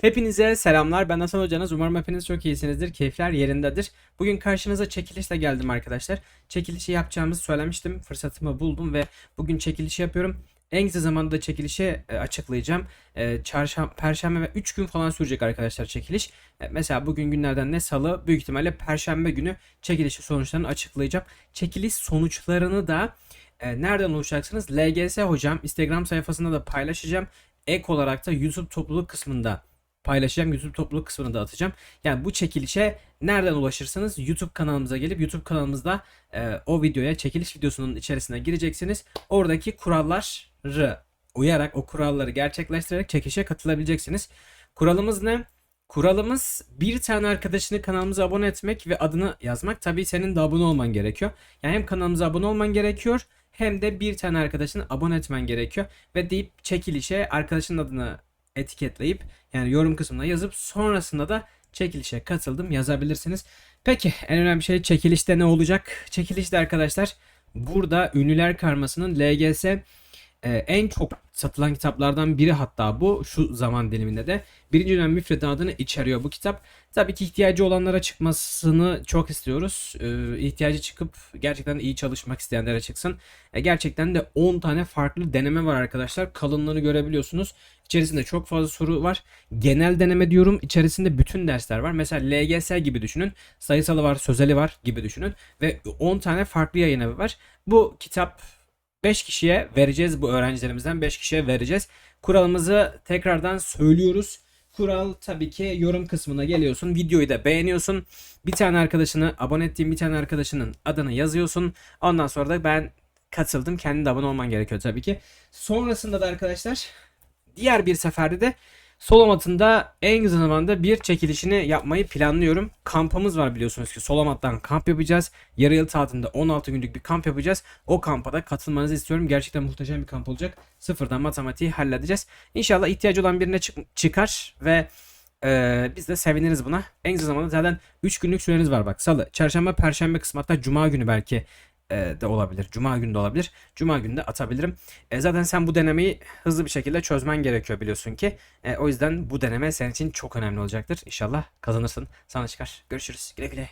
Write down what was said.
Hepinize selamlar. Ben Hasan Hocanız. Umarım hepiniz çok iyisinizdir. Keyifler yerindedir. Bugün karşınıza çekilişle geldim arkadaşlar. Çekilişi yapacağımızı söylemiştim. Fırsatımı buldum ve bugün çekilişi yapıyorum. En kısa zamanda da çekilişi e, açıklayacağım. E, çarşamba, perşembe ve 3 gün falan sürecek arkadaşlar çekiliş. E, mesela bugün günlerden ne salı büyük ihtimalle perşembe günü çekilişi sonuçlarını açıklayacağım. Çekiliş sonuçlarını da nereden ulaşacaksınız? LGS hocam Instagram sayfasında da paylaşacağım. Ek olarak da YouTube topluluk kısmında paylaşacağım. YouTube topluluk kısmına da atacağım. Yani bu çekilişe nereden ulaşırsınız? YouTube kanalımıza gelip YouTube kanalımızda e, o videoya çekiliş videosunun içerisine gireceksiniz. Oradaki kuralları uyarak o kuralları gerçekleştirerek çekilişe katılabileceksiniz. Kuralımız ne? Kuralımız bir tane arkadaşını kanalımıza abone etmek ve adını yazmak. Tabii senin de abone olman gerekiyor. Yani hem kanalımıza abone olman gerekiyor hem de bir tane arkadaşını abone etmen gerekiyor. Ve deyip çekilişe arkadaşının adını etiketleyip yani yorum kısmına yazıp sonrasında da çekilişe katıldım yazabilirsiniz. Peki en önemli şey çekilişte ne olacak? Çekilişte arkadaşlar burada ünlüler karmasının LGS e, en çok satılan kitaplardan biri hatta bu şu zaman diliminde de birinci dönem müfredatını içeriyor bu kitap. Tabii ki ihtiyacı olanlara çıkmasını çok istiyoruz. Ee, ihtiyacı çıkıp gerçekten iyi çalışmak isteyenlere çıksın. E, gerçekten de 10 tane farklı deneme var arkadaşlar. Kalınlığını görebiliyorsunuz. İçerisinde çok fazla soru var. Genel deneme diyorum. İçerisinde bütün dersler var. Mesela LGS gibi düşünün. Sayısalı var, sözeli var gibi düşünün. Ve 10 tane farklı yayın evi var. Bu kitap 5 kişiye vereceğiz bu öğrencilerimizden 5 kişiye vereceğiz. Kuralımızı tekrardan söylüyoruz. Kural tabii ki yorum kısmına geliyorsun. Videoyu da beğeniyorsun. Bir tane arkadaşını abone ettiğin bir tane arkadaşının adını yazıyorsun. Ondan sonra da ben katıldım. Kendin de abone olman gerekiyor tabii ki. Sonrasında da arkadaşlar diğer bir seferde de Solomat'ında en kısa zamanda bir çekilişini yapmayı planlıyorum. Kampımız var biliyorsunuz ki Solomat'tan kamp yapacağız. Yarı yıl tatilinde 16 günlük bir kamp yapacağız. O kampa da katılmanızı istiyorum. Gerçekten muhteşem bir kamp olacak. Sıfırdan matematiği halledeceğiz. İnşallah ihtiyacı olan birine çık- çıkar ve ee, biz de seviniriz buna. En kısa zamanda zaten 3 günlük süreniz var bak. Salı, çarşamba, perşembe kısmı hatta cuma günü belki de olabilir. Cuma günü de olabilir. Cuma günü de atabilirim. E, zaten sen bu denemeyi hızlı bir şekilde çözmen gerekiyor biliyorsun ki. E, o yüzden bu deneme senin için çok önemli olacaktır. İnşallah kazanırsın. Sana çıkar. Görüşürüz. Güle güle.